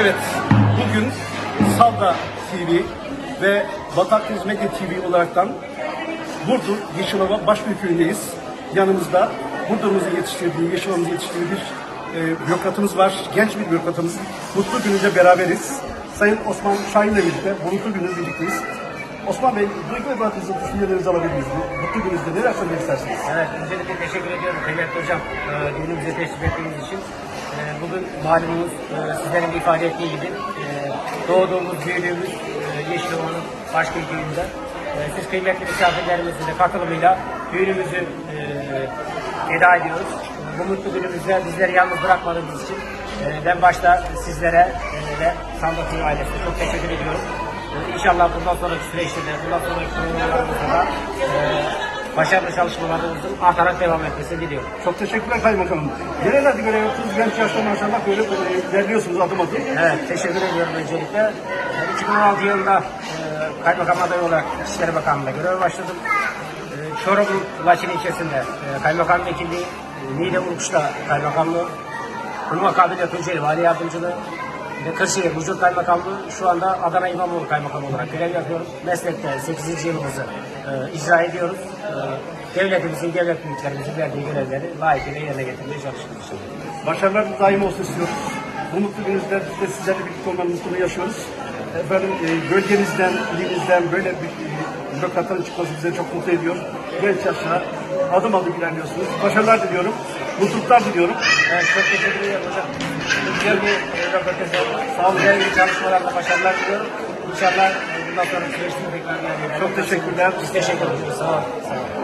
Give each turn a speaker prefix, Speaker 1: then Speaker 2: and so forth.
Speaker 1: Evet, bugün Salda TV ve Batakdeniz Medya TV olaraktan Burdur Yeşilova Başbüyük Köyü'ndeyiz. Yanımızda Burdur'umuzun yetiştirdiği, Yeşilova'mızın yetiştirdiği bir e, bürokratımız var. Genç bir bürokratımız. Mutlu gününde beraberiz. Sayın Osman Şahin'le birlikte mutlu gününde birlikteyiz. Osman Bey, duygu ve bahtınızı düşüncelerinizi alabilir miyiz? Mutlu gününüzde neler söylemek istersiniz?
Speaker 2: Evet, öncelikle teşekkür ediyorum kıymetli hocam. E, günümüze teşrif ettiğiniz için. E, bugün malumunuz e, sizlerin de ifade ettiği gibi e, doğduğumuz, büyüdüğümüz e, Yeşilova'nın Başköy köyünde. E, siz kıymetli misafirlerimizin de katılımıyla düğünümüzü e, ediyoruz. Bu mutlu günümüzde bizleri yalnız bırakmadığınız için e, ben başta sizlere e, ve Köyü ailesine çok teşekkür ediyorum. E, İnşallah bundan sonraki süreçte de, bundan sonraki programlarımızda da başarılı çalışmalarımızın artarak devam etmesini diliyorum.
Speaker 1: Çok teşekkürler Kaymakamım. Nerelerde görev yaptınız? Genç yaşta maşallah böyle ilerliyorsunuz adım adım.
Speaker 2: Evet, teşekkür ediyorum öncelikle. E, 2016 yılında e, kaymakam adayı olarak İçişleri Bakanlığı'nda göreve başladım. E, Çorum'un Laçin ilçesinde e, kaymakam vekilliği, e, Niğde Urkuş'ta kaymakamlığı, bunun akabinde Tunceli Vali Yardımcılığı Kırşehir Bucur Kaymakamlığı, şu anda Adana İmamoğlu Kaymakamı olarak görev yapıyorum. Meslekte 8. yılımızı e, icra ediyoruz. E, devletimizin, devlet büyüklerimizin verdiği görevleri layıkıyla yerine getirmeye çalışıyoruz.
Speaker 1: Başarılar daim olsun istiyoruz. Bu mutlu gününüzde biz de sizlerle birlikte olmanın mutluluğunu yaşıyoruz. Efendim e, bölgenizden, ilinizden böyle bir e, bürokratların çıkması bize çok mutlu ediyor. Genç yaşta adım adım ilerliyorsunuz. Başarılar diliyorum. Mutluluklar diliyorum.
Speaker 2: Evet, çok teşekkür ederim hocam. Güzel bir röportaj oldu. Sağ olun. Güzel bir çalışmalarla başarılar diliyorum. İnşallah e, bundan sonra süreçte tekrar.
Speaker 1: Çok teşekkürler.
Speaker 2: Biz teşekkür ederiz. Sağ olun. Sağ olun.